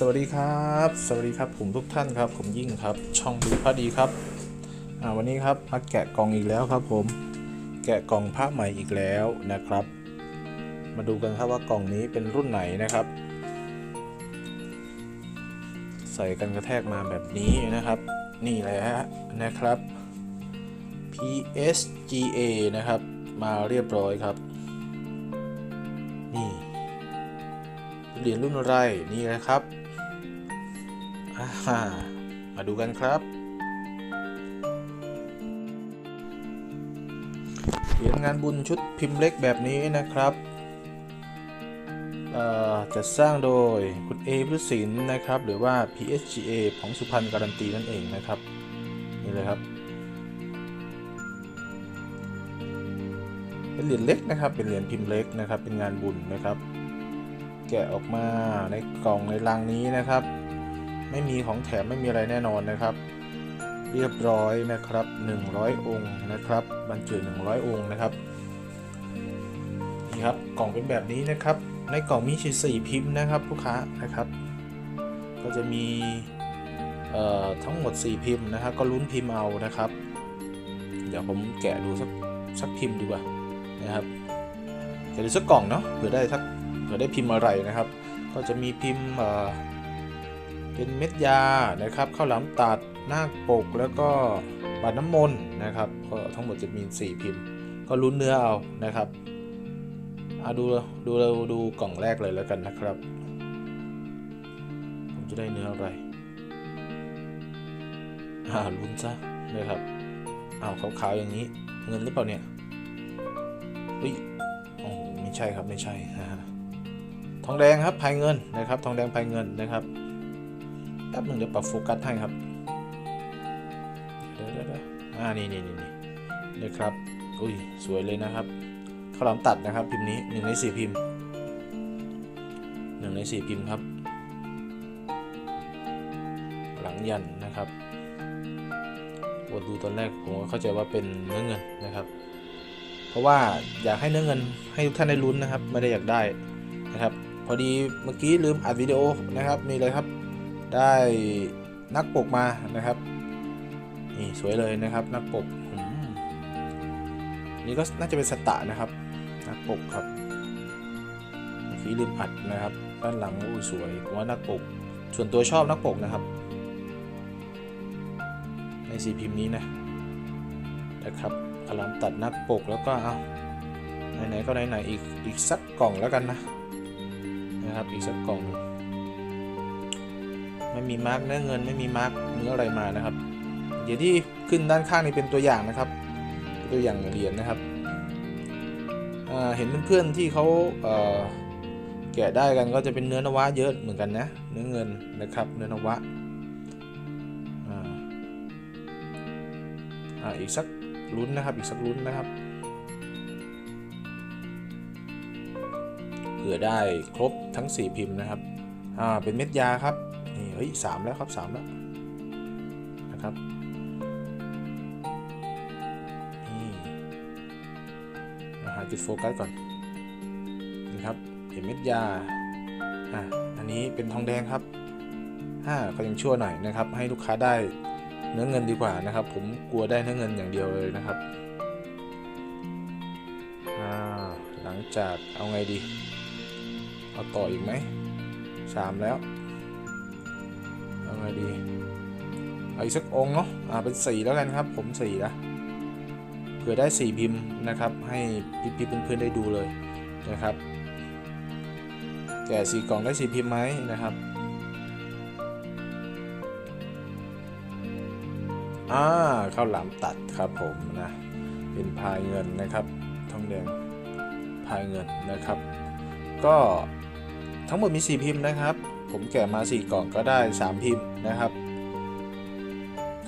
สวัสดีครับ สวัสดีครับผมทุกท่านครับ ผมยิ่งครับ ช่องดูพระดีครับอ่าวันนี้ครับมาแกะกล่องอีกแล้วครับ ผม แกะกล่องพระใหม่อีกแล้วนะครับ มาดูกันครับว่ากล่องนี้เป็นรุ่นไหนนะครับ ใส่กันกระแทกมาแบบนี้นะครับ นี่แหละนะครับ PSGA นะครับ มาเรียบร้อยครับ นี่เหรียญรุ่นอะไรนี่นะครับ มาดูกันครับเหรียญงานบุญชุดพิมพ์เล็กแบบนี้นะครับจัดสร้างโดยคุณเอพุศินนะครับ หรือว่า PSGA ของสุพรรณการันตีนั่นเองนะครับ นี่เลยครับเป็นเหรียญเล็กนะครับ เป็นเหรียญพิมพ์เล็กนะครับ เป็นงานบุญนะครับ แกะออกมาในกล่องในลังนี้นะครับ ไม่มีของแถมไม่มีอะไรแน่นอนนะครับ เรียบร้อยนะครับ 100 องค์นะครับ บรรจุ 100 องค์นะครับนี่ครับกล่องเป็นแบบนี้นะครับ ในกล่องมีสี่พิมพ์นะครับลูกค้านะครับ ก็จะมีเอ่อทั้งหมด 4 พิมพ์นะครับก็ลุ้นพิมพ์เอานะครับ เดี๋ยวผมแกะดูสักสักพิมพ์ดีกว่านะครับแกะดูสักกล่องเนาะเผื่อได้สักเผื่อได้พิมพ์อะไรนะครับ ก็จะมีพิมพ์ เป็นเม็ดยานะครับข้าวหลามตัดน้าปกแล้วก็บาดน้ำมนต์นะครับก็ทั้งหมดจะมี 4 พิมพ์ ก็ลุ้นเนื้อเอานะครับอาดูดูเราดูกล่องแรกเลยแล้วกันนะครับ ผมจะได้เนื้ออะไรอ่าลุ้นซะนะครับอ้าวขาวๆอย่างนี้ เงินหรือเปล่าเนี่ยเฮ้ยโอ้ไม่ใช่ครับไม่ใช่ทองแดงครับภายเงินนะครับ ทองแดงภายเงินนะครับ แป๊บหนึ่งเดี๋ยวปรับโฟกัสให้ครับเดี๋ยวเดี๋ยวเดี๋ยวอ่านี่นี่นี่นี่นะครับอุ้ยสวยเลยนะครับข้าวหลามตัดนะครับพิมพ์นี้หนึ่งในสี่พิมพ์หนึ่งในสี่พิมพ์ครับ หลังยันนะครับวดดูตอนแรกผมก็เข้าใจว่าเป็นเนื้อเงินนะครับ เพราะว่าอยากให้เนื้อเงินให้ทุกท่านได้ลุ้นนะครับ ไม่ได้อยากได้นะครับ พอดีเมื่อกี้ลืมอัดวิดีโอนะครับนี่เลยครับ ได้นักปกมานะครับ นี่สวยเลยนะครับนักปกนี่ก็น่าจะเป็นสตะนะครับ นักปกครับเมื่อกี้ลืมอัดนะครับ ด้านหลังโอ้สวยผมว่านักปก ส่วนตัวชอบนักปกนะครับ ในสีพิมพ์นี้นะนะครับอารามตัดนักปกแล้วก็เอาไหนๆก็ไหนๆอีกอีกสักกล่องแล้วกันนะนะครับอีกสักกล่องหนึ่ง ไม่มีมาร์กเนื้อเงินไม่มีมาร์กเนื้ออะไรมานะครับเดี๋ยวที่ขึ้นด้านข้างนี่เป็นตัวอย่างนะครับตัวอย่างเหรียญนะครับเห็นเพื่อนๆที่เขาเอ่อแกะได้กันก็จะเป็นเนื้อนวะเยอะเหมือนกันนะเนื้อเงินนะครับเนื้อนวะอ่าอีกสักลุ้นนะครับอีกสักลุ้นนะครับเผื่อได้ครบทั้ง 4 พิมพ์นะครับอ่าเป็นเม็ดยาครับ เฮ้ยสามแล้วครับสามแล้วนะครับนี่หาจุดโฟกัสก่อนนี่ครับเห็นเม็ดยาอ่าอันนี้เป็นทองแดงครับอ่าก็ยังชั่วหน่อยนะครับ ให้ลูกค้าได้เนื้อเงินดีกว่านะครับ ผมกลัวได้เนื้อเงินอย่างเดียวเลยนะครับอ่าหลังจากเอาไงดี เอาต่ออีกไหมสามแล้ว ไงดีเอาอีกสักองเนาะอ่าเป็นสี่แล้วกันครับ ผมสี่ละเผื่อได้สี่พิมพ์นะครับ ให้พี่ๆเพื่อนๆได้ดูเลยนะครับ แกะสี่กล่องได้สี่พิมพ์ไหมนะครับอ่าข้าวหลามตัดครับผมนะเป็นพายเงินนะครับทองแดงพายเงินนะครับ ก็ทั้งหมดมี 4 พิมพ์นะครับ ผมแกะมา 4 กล่องก็ได้ 3 พิมพ์นะครับ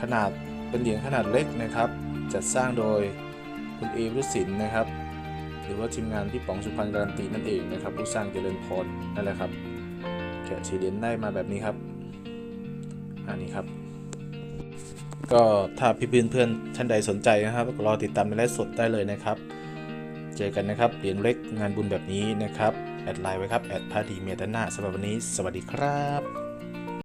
ขนาดเป็นเหรียญขนาดเล็กนะครับ จัดสร้างโดยคุณเอวรุศินนะครับ หรือว่าทีมงานพี่ป๋องสุพรรณการันตีนั่นเองนะครับ ผู้สร้างเจริญพรนั่นแหละครับแกะสีเหรียญได้มาแบบนี้ครับ อันนี้ครับ ก็ถ้าพี่เพื่อนเพื่อนๆท่านใดสนใจนะครับรอติดตามในไลฟ์สดได้เลยนะครับ เจอกันนะครับเหรียญเล็กงานบุญแบบนี้นะครับ แอดไลน์ไว้ครับแอดพาดีเมตานาสำหรับวันนี้ สวัสดีครับ